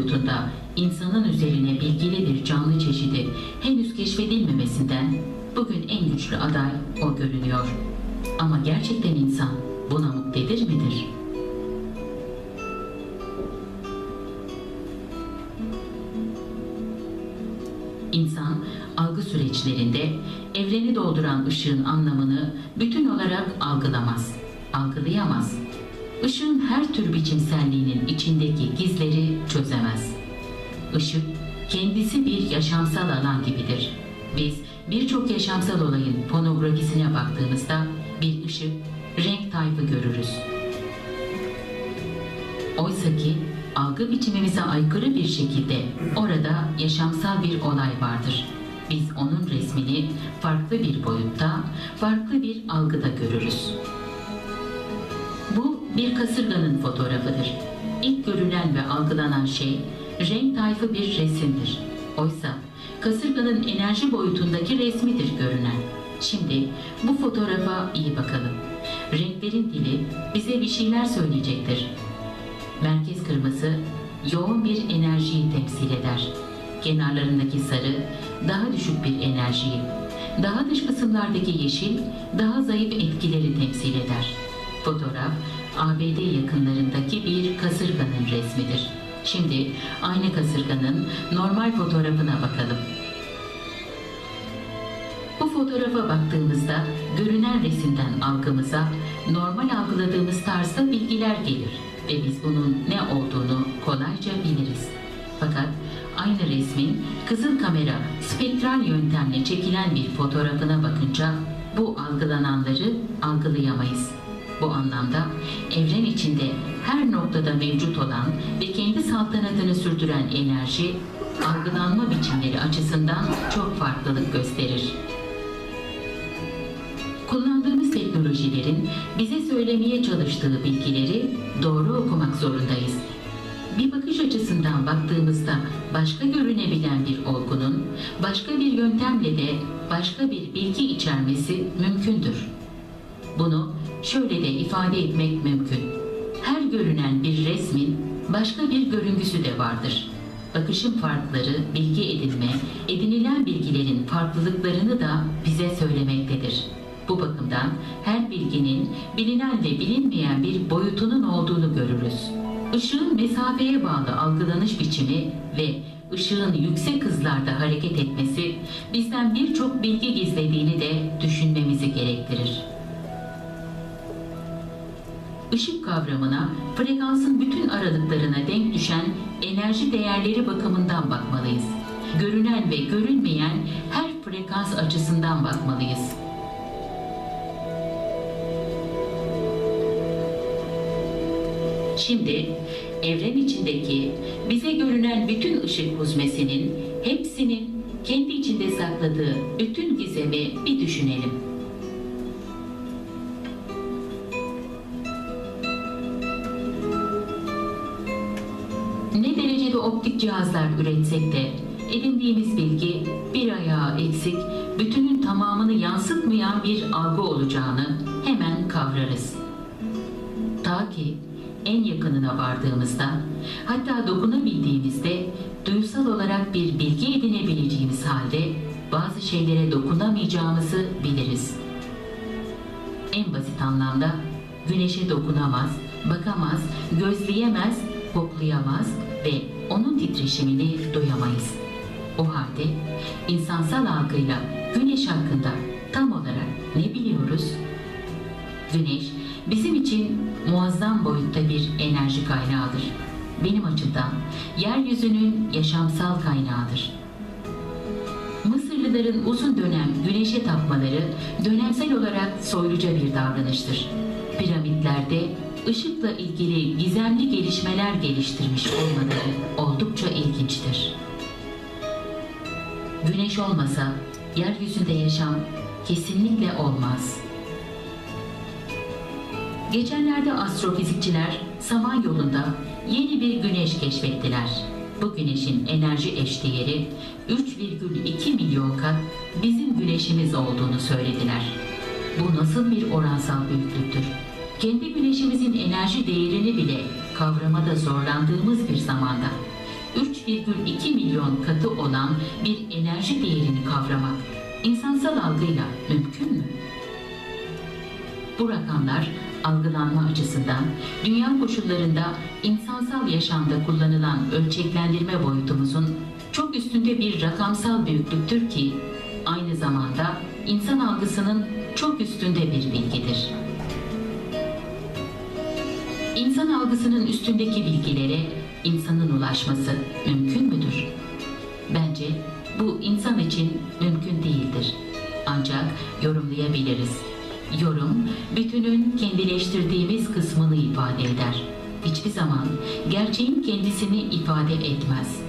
boyutunda insanın üzerine bilgili bir canlı çeşidi henüz keşfedilmemesinden bugün en güçlü aday o görünüyor. Ama gerçekten insan buna muktedir midir? İnsan algı süreçlerinde evreni dolduran ışığın anlamını bütün olarak algılamaz, algılayamaz. Işığın her tür biçimselliğinin içindeki gizleri çözemez. Işık kendisi bir yaşamsal alan gibidir. Biz birçok yaşamsal olayın fonografisine baktığımızda bir ışık, renk tayfı görürüz. Oysa ki algı biçimimize aykırı bir şekilde orada yaşamsal bir olay vardır. Biz onun resmini farklı bir boyutta, farklı bir algıda görürüz. Bir kasırganın fotoğrafıdır. İlk görülen ve algılanan şey renk tayfı bir resimdir. Oysa kasırganın enerji boyutundaki resmidir görünen. Şimdi bu fotoğrafa iyi bakalım. Renklerin dili bize bir şeyler söyleyecektir. Merkez kırmızı yoğun bir enerjiyi temsil eder. Kenarlarındaki sarı daha düşük bir enerjiyi, daha dış kısımlardaki yeşil daha zayıf etkileri temsil eder. Fotoğraf ABD yakınlarındaki bir kasırganın resmidir. Şimdi aynı kasırganın normal fotoğrafına bakalım. Bu fotoğrafa baktığımızda görünen resimden algımıza normal algıladığımız tarzda bilgiler gelir ve biz bunun ne olduğunu kolayca biliriz. Fakat aynı resmin kızıl kamera spektral yöntemle çekilen bir fotoğrafına bakınca bu algılananları algılayamayız. Bu anlamda evren içinde her noktada mevcut olan ve kendi saltanatını sürdüren enerji algılanma biçimleri açısından çok farklılık gösterir. Kullandığımız teknolojilerin bize söylemeye çalıştığı bilgileri doğru okumak zorundayız. Bir bakış açısından baktığımızda başka görünebilen bir olgunun başka bir yöntemle de başka bir bilgi içermesi mümkündür. Bunu şöyle de ifade etmek mümkün. Her görünen bir resmin başka bir görüngüsü de vardır. Bakışın farkları, bilgi edinme, edinilen bilgilerin farklılıklarını da bize söylemektedir. Bu bakımdan her bilginin bilinen ve bilinmeyen bir boyutunun olduğunu görürüz. Işığın mesafeye bağlı algılanış biçimi ve ışığın yüksek hızlarda hareket etmesi bizden birçok bilgi gizlediğini de düşünmemizi gerektirir. Işık kavramına frekansın bütün aralıklarına denk düşen enerji değerleri bakımından bakmalıyız. Görünen ve görünmeyen her frekans açısından bakmalıyız. Şimdi evren içindeki bize görünen bütün ışık huzmesinin hepsinin kendi içinde sakladığı bütün gizemi bir düşünelim. Optik cihazlar üretsek de edindiğimiz bilgi bir ayağı eksik, bütünün tamamını yansıtmayan bir algı olacağını hemen kavrarız. Ta ki en yakınına vardığımızda, hatta dokunabildiğimizde duysal olarak bir bilgi edinebileceğimiz halde bazı şeylere dokunamayacağımızı biliriz. En basit anlamda güneşe dokunamaz, bakamaz, gözleyemez, koklayamaz ve onun titreşimini duyamayız. O halde insansal algıyla güneş hakkında tam olarak ne biliyoruz? Güneş bizim için muazzam boyutta bir enerji kaynağıdır. Benim açımdan yeryüzünün yaşamsal kaynağıdır. Mısırlıların uzun dönem güneşe tapmaları dönemsel olarak soyluca bir davranıştır. Piramitlerde ışıkla ilgili gizemli gelişmeler geliştirmiş olmaları oldukça ilginçtir. Güneş olmasa yeryüzünde yaşam kesinlikle olmaz. Geçenlerde astrofizikçiler Samanyolu'nda yeni bir güneş keşfettiler. Bu güneşin enerji eşdeğeri 3,2 milyon kat bizim güneşimiz olduğunu söylediler. Bu nasıl bir oransal büyüklüktür? Kendi güneşimizin enerji değerini bile kavramada zorlandığımız bir zamanda milyon katı olan bir enerji değerini kavramak insansal algıyla mümkün mü? Bu rakamlar algılanma açısından dünya koşullarında insansal yaşamda kullanılan ölçeklendirme boyutumuzun çok üstünde bir rakamsal büyüklüktür ki aynı zamanda insan algısının çok üstünde bir bilgidir. İnsan algısının üstündeki bilgilere insanın ulaşması mümkün müdür? Bence bu insan için mümkün değildir. Ancak yorumlayabiliriz. Yorum, bütünün kendileştirdiğimiz kısmını ifade eder. Hiçbir zaman gerçeğin kendisini ifade etmez.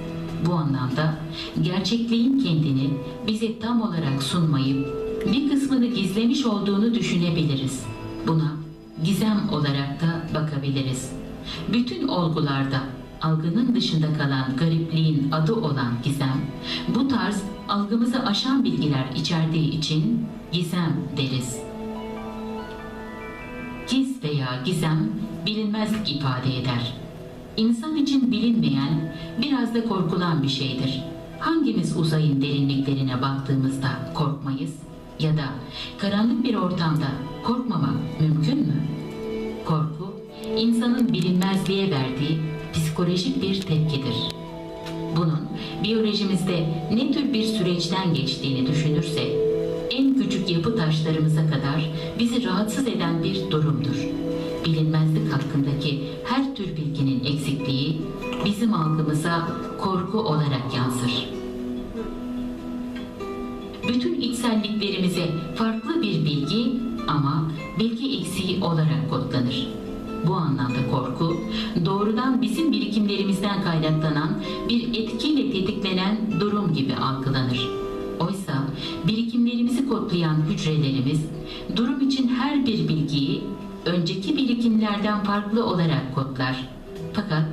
Bu anlamda gerçekliğin kendini bize tam olarak sunmayıp bir kısmını gizlemiş olduğunu düşünebiliriz. Buna gizem olarak da bakabiliriz. Bütün olgularda algının dışında kalan garipliğin adı olan gizem, bu tarz algımızı aşan bilgiler içerdiği için gizem deriz. Giz veya gizem bilinmezlik ifade eder. İnsan için bilinmeyen, biraz da korkulan bir şeydir. Hangimiz uzayın derinliklerine baktığımızda korkmayız ya da karanlık bir ortamda korkmamak mümkün mü? İnsanın bilinmezliğe verdiği psikolojik bir tepkidir. Bunun biyolojimizde ne tür bir süreçten geçtiğini düşünürsek, en küçük yapı taşlarımıza kadar bizi rahatsız eden bir durumdur. Bilinmezlik hakkındaki her tür bilginin eksikliği bizim algımıza korku olarak yansır. Bütün içselliklerimize farklı bir bilgi ama bilgi eksiği olarak kodlanır. Anlamda korku, doğrudan bizim birikimlerimizden kaynaklanan bir etkiyle tetiklenen durum gibi algılanır. Oysa birikimlerimizi kodlayan hücrelerimiz, durum için her bir bilgiyi önceki birikimlerden farklı olarak kodlar. Fakat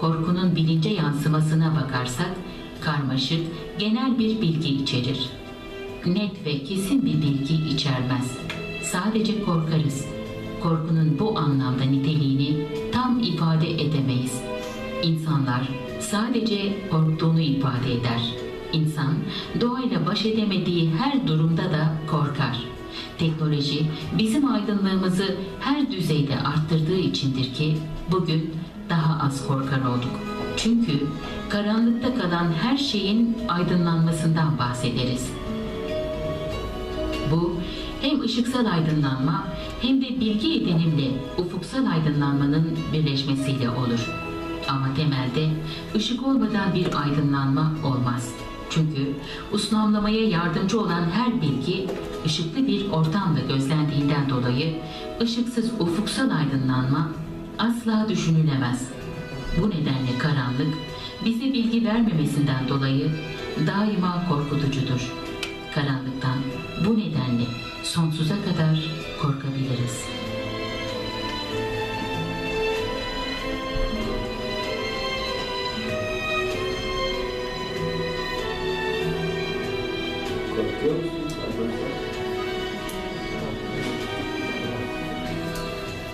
korkunun bilince yansımasına bakarsak, karmaşık, genel bir bilgi içerir. Net ve kesin bir bilgi içermez. Sadece korkarız. Korkunun bu anlamda niteliğini tam ifade edemeyiz. İnsanlar sadece korktuğunu ifade eder. İnsan doğayla baş edemediği her durumda da korkar. Teknoloji bizim aydınlığımızı her düzeyde arttırdığı içindir ki bugün daha az korkar olduk. Çünkü karanlıkta kalan her şeyin aydınlanmasından bahsederiz. Bu hem ışıksal aydınlanma hem de bilgi edinimle ufuksal aydınlanmanın birleşmesiyle olur. Ama temelde ışık olmadan bir aydınlanma olmaz. Çünkü uslamlamaya yardımcı olan her bilgi ışıklı bir ortamda gözlendiğinden dolayı ışıksız ufuksal aydınlanma asla düşünülemez. Bu nedenle karanlık bize bilgi vermemesinden dolayı daima korkutucudur. Karanlıktan bu nedenle sonsuza kadar korkabiliriz.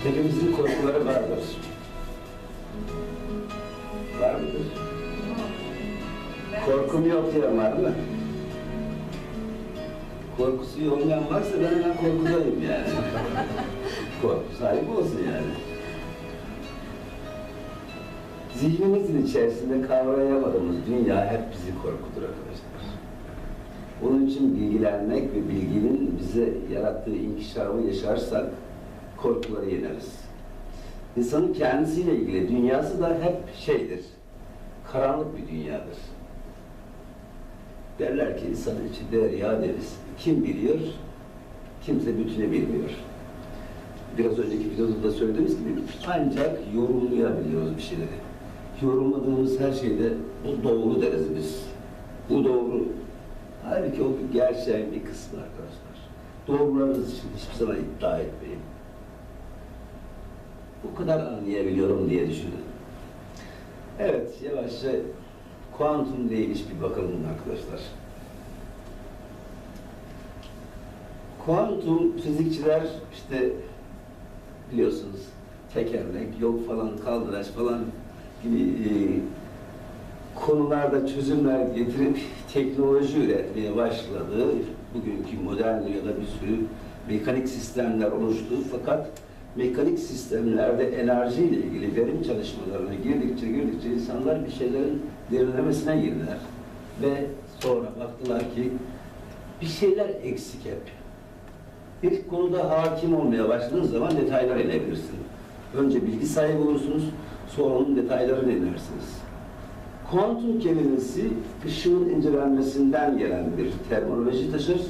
Hepimizin korkuları vardır. Var mıdır? Korkum yok diyen var mı? Korkusu olmayan varsa ben hemen korkudayım yani. Korku sahibi olsun yani. Zihnimizin içerisinde kavrayamadığımız dünya hep bizi korkutur arkadaşlar. Onun için bilgilenmek ve bilginin bize yarattığı inkişafı yaşarsak korkuları yeneriz. İnsanın kendisiyle ilgili dünyası da hep şeydir, karanlık bir dünyadır. Derler ki insanın içi derya deriz. Kim biliyor? Kimse bütünü bilmiyor. Biraz önceki videoda da söylediğimiz gibi ancak yorumlayabiliyoruz bir şeyleri. Yorumladığımız her şeyde bu doğru deriz biz. Bu doğru. Halbuki o bir gerçeğin bir kısmı arkadaşlar. Doğrularınız için hiçbir zaman iddia etmeyin. Bu kadar anlayabiliyorum diye düşünün. Evet, yavaşça kuantum neymiş bir bakalım arkadaşlar. Kuantum fizikçiler işte biliyorsunuz tekerlek, yok falan kaldıraç falan gibi e, konularda çözümler getirip teknoloji üretmeye başladı. Bugünkü modern dünyada bir sürü mekanik sistemler oluştu fakat mekanik sistemlerde enerjiyle ilgili verim çalışmalarına girdikçe girdikçe insanlar bir şeylerin derinlemesine girdiler. Ve sonra baktılar ki bir şeyler eksik hep. Bir konuda hakim olmaya başladığınız zaman detaylara inebilirsin. Önce bilgi sahibi olursunuz, sonra onun detaylarına inersiniz. Kuantum kelimesi ışığın incelenmesinden gelen bir terminoloji taşır.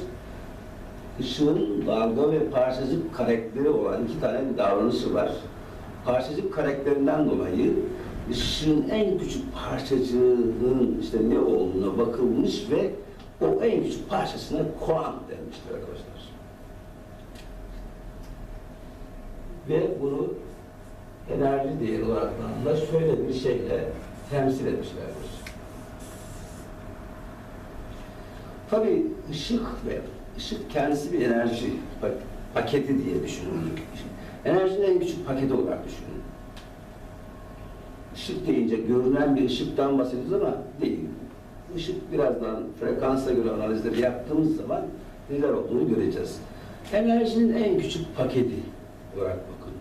Işığın dalga ve parçacık karakteri olan iki tane bir davranışı var. Parçacık karakterinden dolayı ışığın en küçük parçacığının işte ne olduğuna bakılmış ve o en küçük parçasına kuant denmiştir arkadaşlar. Ve bunu enerji değeri olarak da şöyle bir şeyle temsil etmişlerdir. Tabii ışık ve ışık kendisi bir enerji pak- paketi diye düşünün. Enerjinin en küçük paketi olarak düşünün. Işık deyince görünen bir ışıktan bahsediyoruz ama değil. Işık birazdan frekansa göre analizleri yaptığımız zaman neler olduğunu göreceğiz. Enerjinin en küçük paketi olarak bakın.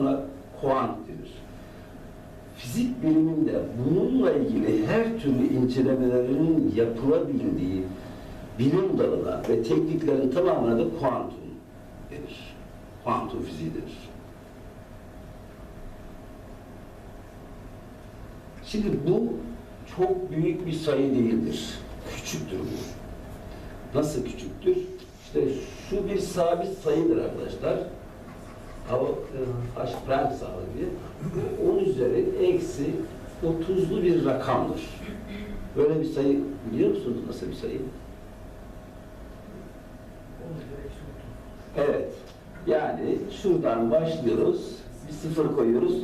Ona kuant denir. Fizik biliminde bununla ilgili her türlü incelemelerin yapılabildiği bilim dalına ve tekniklerin tamamına da kuantum denir. Kuantum fiziği denir. Şimdi bu çok büyük bir sayı değildir. Küçüktür bu. Nasıl küçüktür? İşte şu bir sabit sayıdır arkadaşlar. Hava, e, H Planck sağlığı diye. 10 üzeri eksi 30'lu bir rakamdır. Böyle bir sayı biliyor musunuz nasıl bir sayı? Evet. Yani şuradan başlıyoruz. Bir sıfır koyuyoruz.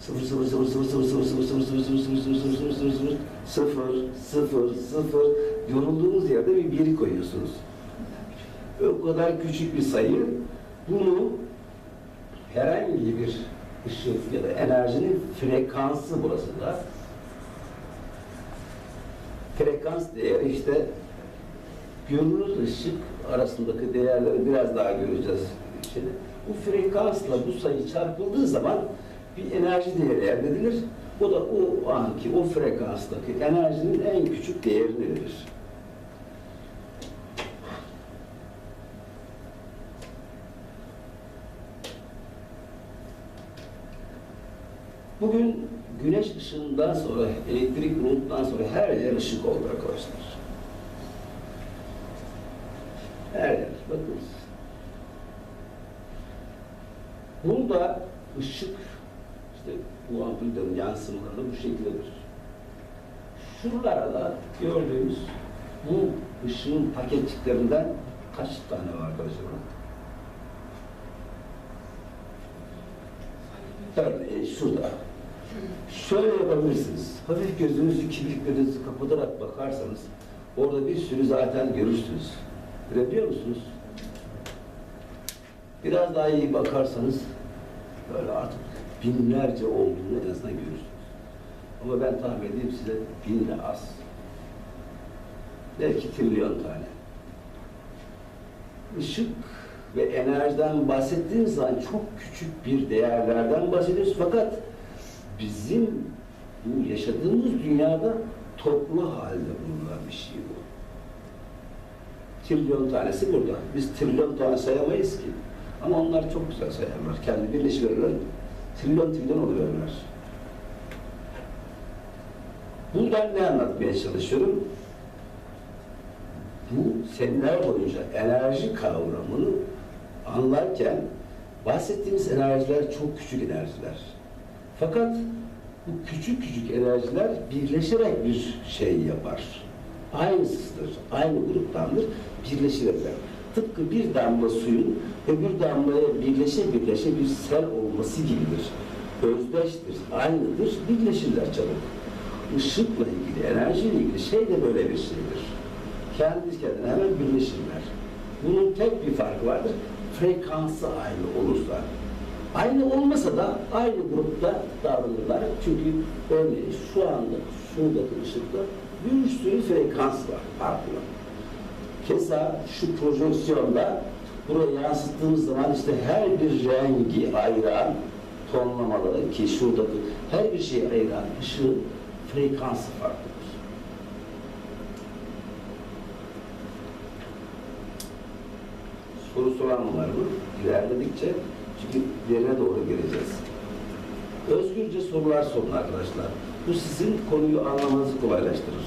Sıfır, sıfır, sıfır, sıfır, sıfır, sıfır, sıfır, sıfır, sıfır, sıfır, sıfır, sıfır, sıfır, sıfır, sıfır, sıfır, sıfır, sıfır, sıfır. Yorulduğunuz yerde bir biri koyuyorsunuz. O kadar küçük bir sayı. Bunu herhangi bir ışık ya da enerjinin frekansı burası da. Frekans değeri işte görünür ışık arasındaki değerleri biraz daha göreceğiz. Şimdi bu frekansla bu sayı çarpıldığı zaman bir enerji değeri elde edilir. O da o anki, o frekanstaki enerjinin en küçük değerini verir. Bugün güneş ışığından sonra, elektrik bulduktan sonra her yer ışık oldu arkadaşlar. Her yer, bakınız. Burada ışık, işte bu ampullerin yansımaları da bu şekildedir. Şuralarda gördüğümüz bu ışığın paketçiklerinden kaç tane var arkadaşlar? Örneğin şurada. Şöyle yapabilirsiniz. Hafif gözünüzü, kirpiklerinizi kapatarak bakarsanız orada bir sürü zaten görürsünüz. Görebiliyor musunuz? Biraz daha iyi bakarsanız böyle artık binlerce olduğunu en azından görürsünüz. Ama ben tahmin edeyim size binle az. Belki trilyon tane. Işık ve enerjiden bahsettiğimiz zaman çok küçük bir değerlerden bahsediyoruz. Fakat bizim bu yaşadığımız dünyada toplu halde bulunan bir şey bu. Trilyon tanesi burada. Biz trilyon tane sayamayız ki. Ama onlar çok güzel sayarlar. Kendi birleşiyorlar. Trilyon trilyon oluyorlar. Buradan ne anlatmaya çalışıyorum? Bu seneler boyunca enerji kavramını anlarken bahsettiğimiz enerjiler çok küçük enerjiler. Fakat bu küçük küçük enerjiler birleşerek bir şey yapar. Aynısıdır, aynı gruptandır, birleşirler. Tıpkı bir damla suyun öbür damlaya birleşe birleşe bir sel olması gibidir. Özdeştir, aynıdır, birleşirler çabuk. Işıkla ilgili, enerjiyle ilgili şey de böyle bir şeydir. Kendi kendine hemen birleşirler. Bunun tek bir farkı vardır. Frekansı aynı olursa. Aynı olmasa da aynı grupta davranırlar. Çünkü örneğin şu anda şuradaki ışıkta bir sürü frekans var farklı. Keza şu projeksiyonda buraya yansıttığımız zaman işte her bir rengi ayıran tonlamaları ki şuradaki her bir şeyi ayıran ışığın frekansı farklıdır. Soru soran var mı? İlerledikçe çünkü yerine doğru geleceğiz. Özgürce sorular sorun arkadaşlar. Bu sizin konuyu anlamanızı kolaylaştırır.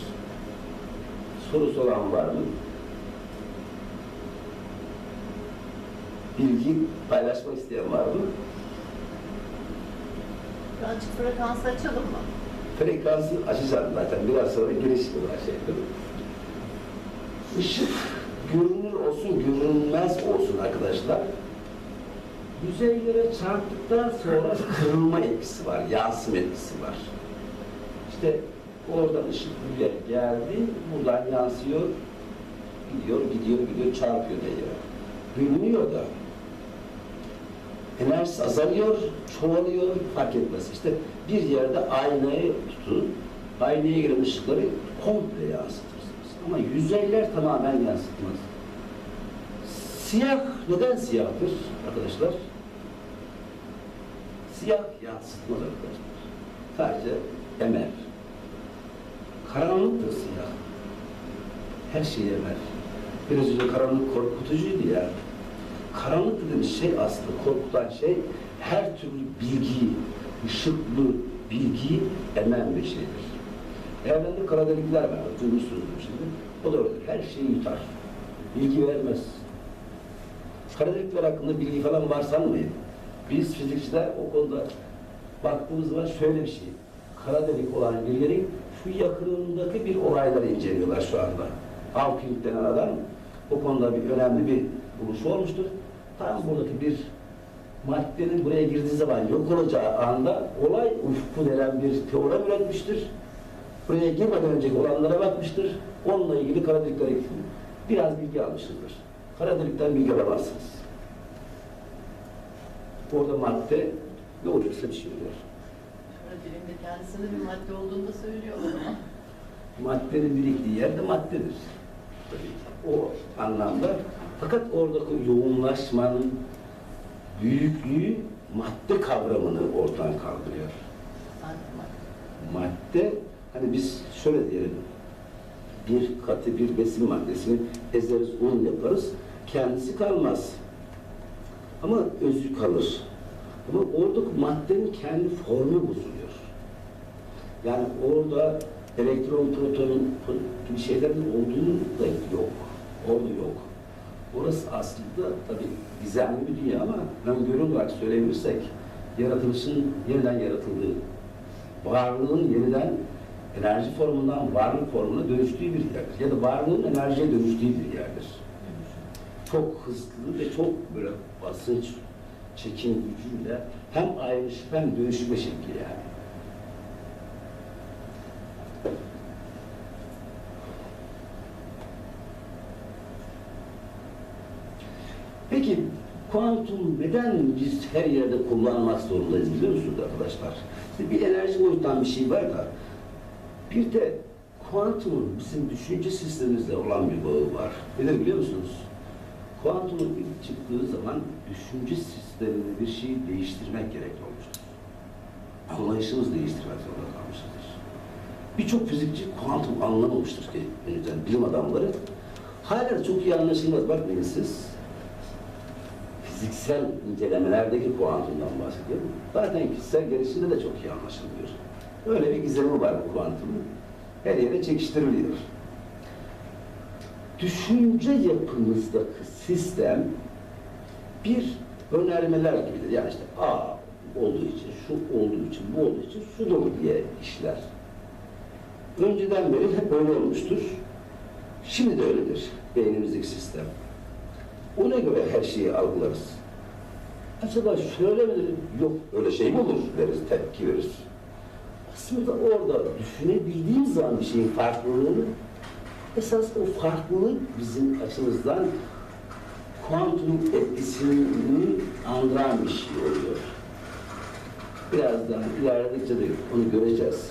Soru soran var mı? Bilgi paylaşmak isteyen var mı? Birazcık frekansı açalım mı? Frekansı açacağım zaten. Biraz sonra giriş başlayalım. Işık görünür olsun, görünmez olsun arkadaşlar. Yüzeylere çarptıktan sonra kırılma etkisi var, yansıma etkisi var. İşte oradan ışık buraya geldi, buradan yansıyor, gidiyor, gidiyor, gidiyor, çarpıyor da yere. Görünüyor da. Enerjisi azalıyor, çoğalıyor, fark etmez. İşte bir yerde aynayı tutun, aynaya giren ışıkları komple yansıtırsınız. Ama yüzeyler tamamen yansıtmaz. Siyah neden siyahtır arkadaşlar? Siyah yansıtmaz arkadaşlar. Sadece emer. Karanlıktır siyah. Her şeyi emer. Biraz önce karanlık korkutucuydu ya. Karanlık dediğimiz şey aslında korkutan şey her türlü bilgiyi, ışıklı bilgiyi emen bir şeydir. Evrende kara delikler var, duymuşsunuzdur şimdi. O da öyledir. Her şeyi yutar. Bilgi vermez. Kara delikler hakkında bilgi falan var sanmayın. Biz fizikçiler o konuda baktığımız zaman şöyle bir şey. Kara delik olan bir yerin şu yakınındaki bir olayları inceliyorlar şu anda. Hawking denen adam o konuda bir önemli bir buluş olmuştur. Tam buradaki bir maddenin buraya girdiği zaman yok olacağı anda olay ufku denen bir teorem üretmiştir. Buraya girmeden önceki olanlara bakmıştır. Onunla ilgili kara delikler biraz bilgi almışızdır. Kara delikten bilgi alamazsınız. Orada madde ne oluyorsa bir şey oluyor. Şöyle dilimde kendisinde bir madde olduğunu da söylüyor maddenin biriktiği yerde maddedir. O anlamda. Fakat oradaki yoğunlaşmanın büyüklüğü madde kavramını ortadan kaldırıyor. Madde, hani biz şöyle diyelim, bir katı bir besin maddesini ezeriz, un yaparız, kendisi kalmaz. Ama özü kalır. Ama oradaki maddenin kendi formu bozuluyor. Yani orada elektron, proton gibi şeylerin olduğunu da yok. Orada yok. Orası aslında tabii gizemli bir dünya ama öngörü olarak söyleyebilirsek yaratılışın yeniden yaratıldığı, varlığın yeniden enerji formundan varlık formuna dönüştüğü bir yerdir. Ya da varlığın enerjiye dönüştüğü bir yerdir. Çok hızlı ve çok böyle basınç, çekim gücüyle hem ayrışıp hem dönüşme şekli yani. Kuantum neden biz her yerde kullanmak zorundayız biliyor musunuz arkadaşlar? İşte bir enerji boyutundan bir şey var da bir de kuantumun bizim düşünce sistemimizde olan bir bağı var. Nedir biliyor musunuz? Kuantumun ilk çıktığı zaman düşünce sisteminde bir şeyi değiştirmek gerekli olmuştur. Anlayışımız değiştirmek zorunda kalmışızdır. Birçok fizikçi kuantum anlamamıştır ki, yani bilim adamları. Hala çok iyi anlaşılmaz. Bakmayın siz, fiziksel incelemelerdeki kuantumdan bahsediyorum. Zaten kişisel gelişimde de çok iyi anlaşılmıyor. Öyle bir gizemi var bu kuantumun. Her yere çekiştiriliyor. Düşünce yapınızdaki sistem bir önermeler gibidir. Yani işte A olduğu için, şu olduğu için, bu olduğu için şudur diye işler. Önceden beri hep öyle olmuştur. Şimdi de öyledir beynimizdeki sistem. Ona göre her şeyi algılarız. Acaba şöyle mi? Yok öyle şey mi olur deriz, tepki veririz. Aslında orada düşünebildiğimiz zaman bir şeyin farklılığını esas o farklılık bizim açımızdan kuantum etkisini andıran bir şey oluyor. Biraz daha ilerledikçe de onu göreceğiz.